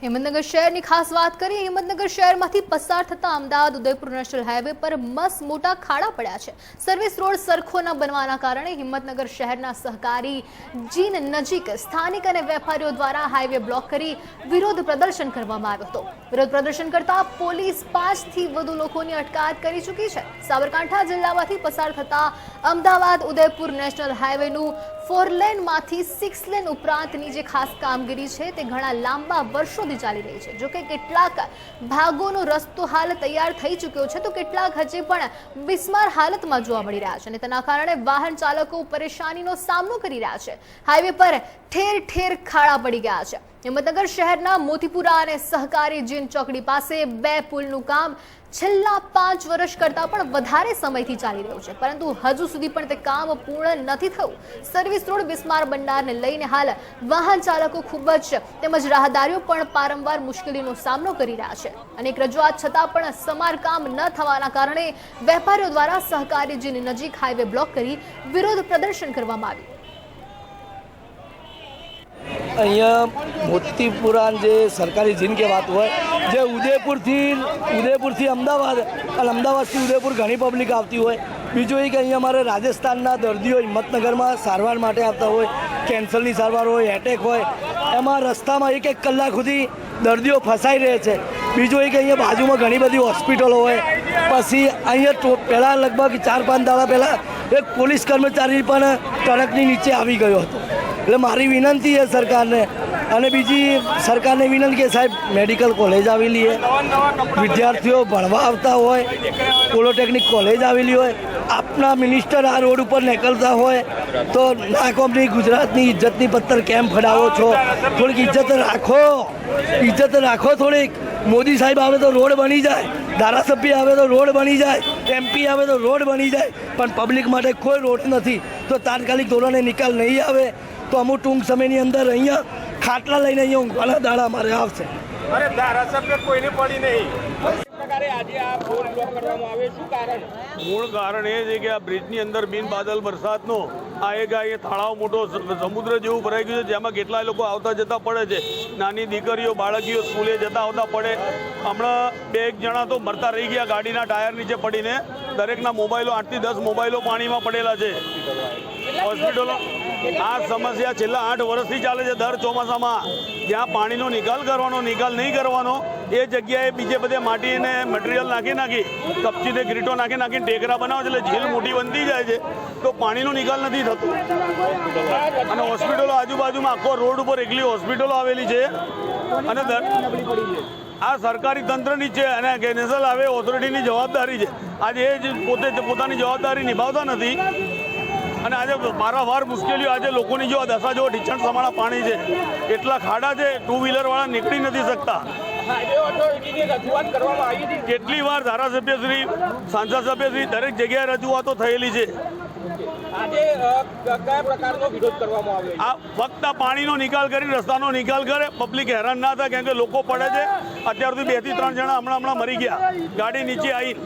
હિંમતનગર શહેરની ખાસ વાત કરીએ, હિંમતનગર શહેરમાંથી પસાર થતા અમદાવાદ, ઉદયપુર નેશનલ હાઈવે પર મસ્ત મોટા ખાડા પડ્યા છે. સર્વિસ રોડ સરખો ન બનવાના કારણે હિંમતનગર શહેરના સહકારી જીન નજીક સ્થાનિક અને વેપારીઓ દ્વારા હાઈવે બ્લોક કરી વિરોધ પ્રદર્શન કરવામાં આવ્યો હતો. વિરોધ પ્રદર્શન કરતા પોલીસ પાંચથી વધુ લોકોની અટકાયત કરી ચૂકી છે. સાબરકાંઠા જિલ્લામાંથી પસાર થતા અમદાવાદ, ઉદયપુર નેશનલ હાઈવેનું ફોર લેનમાંથી સિક્સ લેન ઉપરાંતની જે ખાસ કામગીરી છે તે ઘણા લાંબા વર્ષોથી ચાલી રહી છે. જોકે કેટલાક ભાગોનો રસ્તો હાલ તૈયાર થઈ ચૂક્યો છે, તો કેટલાક હજી પણ બિસ્માર હાલતમાં જોવા મળી રહ્યા છે અને તેના કારણે વાહન ચાલકો પરેશાનીનો સામનો કરી રહ્યા છે. હાઈવે પર ઠેર ઠેર ખાડા પડી ગયા છે. હિંમતનગર શહેરના મોતીપુરા અને સહકારી જીન ચોકડી પાસે બે પુલનું કામ છેલ્લા પાંચ વર્ષ કરતાં પણ વધારે સમયથી ચાલી રહ્યું છે. પરંતુ હજુ સુધી પણ તે કામ પૂર્ણ નથી થયું. સર્વિસ રોડ બિસ્માર બંડારને લઈને હાલ વાહન ચાલકો ખૂબ જ તેમજ રાહદારીઓ પણ વારંવાર મુશ્કેલીનો સામનો કરી રહ્યા છે. અનેક રજૂઆત છતાં પણ સમારકામ ન થવાના કારણે વેપારીઓ દ્વારા સહકારીજીની નજીક હાઈવે બ્લોક કરી વિરોધ પ્રદર્શન કરવામાં આવ્યું. અહીંયા મોતીપુરા જે સરકારી જીન કે વાત હોય, જે ઉદયપુરથી ઉદયપુરથી અમદાવાદ, અને અમદાવાદથી ઉદયપુર ઘણી પબ્લિક આવતી હોય બીજું એ કે અહીં અમારે રાજસ્થાનના દર્દીઓ હિંમતનગરમાં સારવાર માટે આવતા હોય, કેન્સરની સારવાર હોય એટેક હોય, એમાં રસ્તામાં એક એક કલાક સુધી દર્દીઓ ફસાઈ રહે છે. બીજું એ કે અહીંયા બાજુમાં ઘણી બધી હોસ્પિટલો હોય, પછી અહીંયા પહેલાં લગભગ ચાર પાંચ દાડા પહેલાં એક પોલીસ કર્મચારી પણ ટ્રકની નીચે આવી ગયો હતો. એટલે મારી વિનંતી છે સરકારને, અને બીજી સરકારને વિનંતી કે સાહેબ, મેડિકલ કોલેજ આવેલી છે. વિદ્યાર્થીઓ ભણવા આવતા હોય, પોલિટેકનિક કોલેજ આવેલી હોય આપના મિનિસ્ટર આ રોડ ઉપર નીકળતા હોય તો નાકોમની ગુજરાતની ઇજ્જતની પત્તર કેમ ફડાવો છો? થોડીક ઇજ્જત રાખો. ઇજ્જત રાખો થોડીક. મોદી સાહેબ આવે તો રોડ બની જાય. ધારાસભ્ય આવે તો રોડ બની જાય. એમપી આવે તો રોડ બની જાય. પણ પબ્લિક માટે કોઈ રોડ નથી. તો તાત્કાલિક ધોરણે નિકાલ નહીં આવે તો અમુક ટૂંક સમયની અંદર અહીંયા ખાટલા લઈને અહીંયા ઊંઘવાના દાડા મારે આવશે. અરે ધારાસભ્ય કોઈને પડી નહીં. મૂળ કારણ એ છે કે આ બ્રિજની અંદર બિન બાદલ વરસાદનો આ એક આ એ તળાવ મોટો સમુદ્ર જેવું ભરાઈ ગયું છે, જેમાં કેટલાય લોકો આવતા જતા પડે છે. નાની દીકરીઓ, બાળકીઓ સ્કૂલે જતા આવતા પડે. હમણાં બે એક જણા તો મરતા રહી ગયા ગાડીના ટાયર નીચે પડીને. દરેકના મોબાઈલો આઠથી દસ મોબાઈલો પાણીમાં પડેલા છે. હોસ્પિટલો. આ સમસ્યા છેલ્લા આઠ વર્ષથી ચાલે છે દર ચોમાસામાં. જ્યાં પાણીનો નિકાલ કરવાનો, નિકાલ નહીં કરવાનો, એ જગ્યાએ બીજે બધે માટીને મટીરિયલ નાખી નાખી, કપચીને ગ્રીટો નાખી નાખીને ટેકરા બનાવે છે, એટલે ઝીલ મોટી બનતી જાય છે. તો પાણીનો નિકાલ નથી થતો. અને હોસ્પિટલો આજુબાજુમાં આખો રોડ ઉપર એકલી હોસ્પિટલો આવેલી છે. અને આ સરકારી તંત્રની છે અને કેનેસલ આવે ઓથોરિટીની જવાબદારી છે. આજે એ જ પોતે પોતાની જવાબદારી નિભાવતા નથી. અને આજે વારંવાર મુશ્કેલીઓ આજે લોકોની જો દશા જો ઢીચણ સમાણા પાણી છે. એટલા ખાડા છે ટુ વ્હીલર વાળા નીકળી નથી શકતા. કેટલી વાર ધારાસભ્ય શ્રી સાંસદ સભ્ય શ્રી દરેક જગ્યાએ રજૂઆતો થયેલી છે. આ ફક્ત પાણીનો નિકાલ કરી રસ્તાનો નિકાલ કરે પબ્લિક હેરાન ના થાય કેમ કે લોકો પડે છે. અત્યાર સુધી બેથી ત્રણ જણા હમણાં હમણાં મરી ગયા. ગાડી નીચે આવી